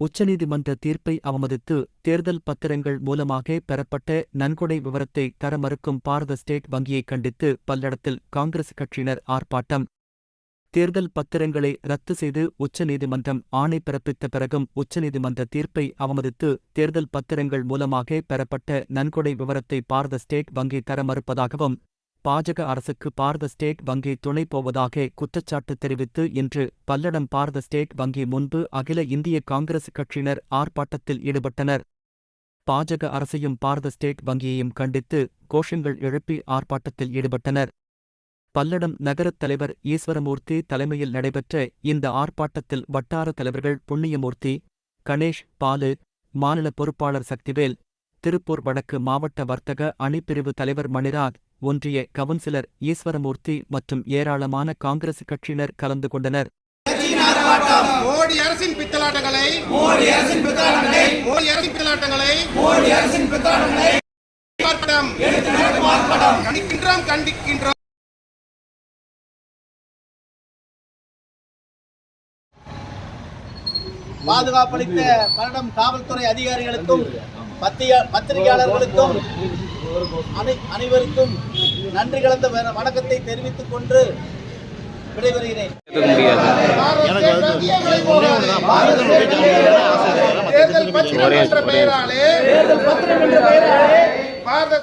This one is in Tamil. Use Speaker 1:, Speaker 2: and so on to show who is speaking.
Speaker 1: உச்சநீதிமன்ற தீர்ப்பை அவமதித்து தேர்தல் பத்திரங்கள் மூலமாக பெறப்பட்ட நன்கொடை விவரத்தை தர மறுக்கும் பாரத ஸ்டேட் வங்கியை கண்டித்து பல்லடத்தில் காங்கிரஸ் கட்சியினர் ஆர்ப்பாட்டம். தேர்தல் பத்திரங்களை ரத்து செய்து உச்சநீதிமன்றம் ஆணை பிறப்பித்த பிறகும் உச்சநீதிமன்ற தீர்ப்பை அவமதித்து தேர்தல் பத்திரங்கள் மூலமாக பெறப்பட்ட நன்கொடை விவரத்தை பாரத ஸ்டேட் வங்கி தர மறுப்பதாகவும் பாஜக அரசுக்கு பாரத ஸ்டேட் வங்கி துணை போவதாக குற்றச்சாட்டு தெரிவித்து இன்று பல்லடம் பாரத ஸ்டேட் வங்கி முன்பு அகில இந்திய காங்கிரஸ் கட்சியினர் ஆர்ப்பாட்டத்தில் ஈடுபட்டனர். பாஜக அரசையும் பாரத ஸ்டேட் வங்கியையும் கண்டித்து கோஷங்கள் எழுப்பி ஆர்ப்பாட்டத்தில் ஈடுபட்டனர். பல்லடம் நகரத் தலைவர் ஈஸ்வரமூர்த்தி தலைமையில் நடைபெற்ற இந்த ஆர்ப்பாட்டத்தில் வட்டார தலைவர்கள் புண்ணியமூர்த்தி கணேஷ் பாலு மாநில பொறுப்பாளர் சக்திவேல் திருப்பூர் வடக்கு மாவட்ட வர்த்தக அணிப்பிரிவு தலைவர் மணிராஜ் ஒன்றிய கவுன்சிலர் ஈஸ்வரமூர்த்தி மற்றும் ஏராளமான காங்கிரஸ் கட்சியினர் கலந்து கொண்டனர்.
Speaker 2: மோடி அரசின் பித்தலாட்டங்களை மோடி அரசின் பித்தலாட்டங்களை மோடி அரசின் பித்தலாட்டங்களை மோடி அரசின் பித்தலாட்டங்களை கண்டிக்கின்றோம் கண்டிக்கின்றோம்.
Speaker 3: பாதுகாப்பளித்த பல்லடம் காவல்துறை அதிகாரிகளுக்கும் பத்திய- பத்திரிகையாளர்களுக்கும் அனை- அனைவருக்கும் நன்றி கலந்த வணக்கத்தை தெரிவித்துக் கொண்டு விடைபெறுகிறேன்.
Speaker 2: தேர்தல் பத்திரம் என்ற பெயராலே பாரத